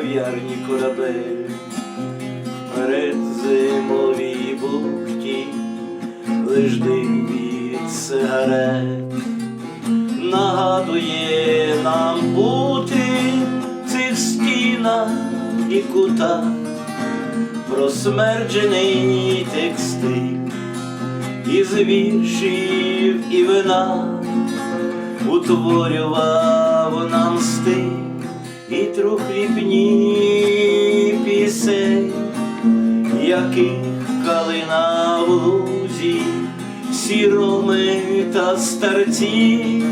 кав'ярні корабель, перед зимовій бухті лиш дим від сигарет. Нагадує нам бути в цих стінах і кутах. Просмерджений текстиль із віршів і вина утворював і трухліпні пісень, яких калина в лузі, сіроми та старці,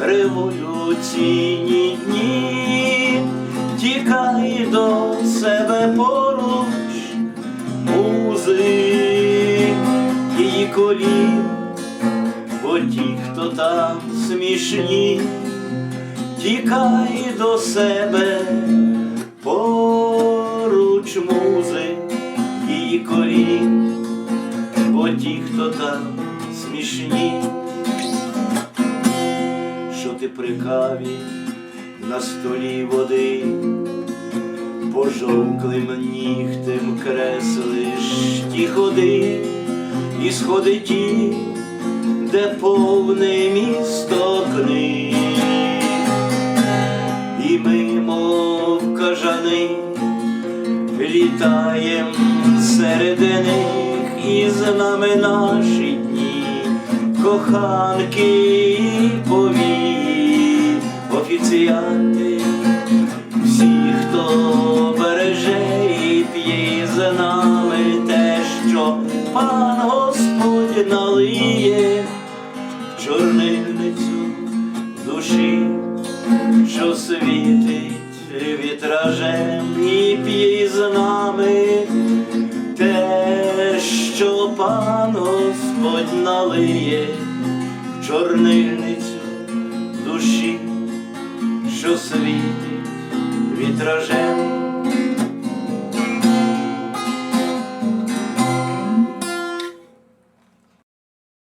революційні дні, тікай до себе поруч, музи її колін, бо ті, хто там смішні, тікай до себе поруч музи її колін, бо ті, хто там смішні, що ти при каві на столі води, пожовклим нігтем креслиш ті ходи і сходи ті, де повне місто книг, літаєм серед них, і з нами наші дні, коханки і повії, офіціанти, всі, хто береже і п'є з нами те, що пан Господь налиє. В чорнильницю душі, що світить вітражем і п'є з нами. Те, що пан Господь налиє чорнильницю душі, що світить вітражем